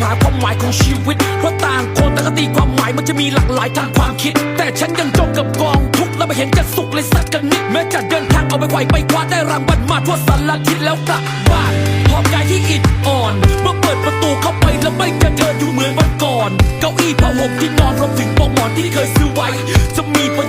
หาความหมายของชีวิต เพราะต่างคนแต่ก็ตีความหมายมันจะมีหลากหลายทางความคิด แต่ฉันยังจมกับกองทุกข์และไม่เห็นจะสุขเลยสักกันนิดแม้จะเดินทางเอาไปไกวไปคว้าได้รางวัลมาทั่วสารทิศแล้วกลับบ้านพอบใจที่อิดอ่อน เมื่อเปิดประตูเข้าไปแล้วไม่จะเดิอยู่เหมือนวันก่อน เก้าอี้ผ้าห่มที่นอนรวมถึงปลอกหมอนที่เคยซื้อไว้ จะมีประ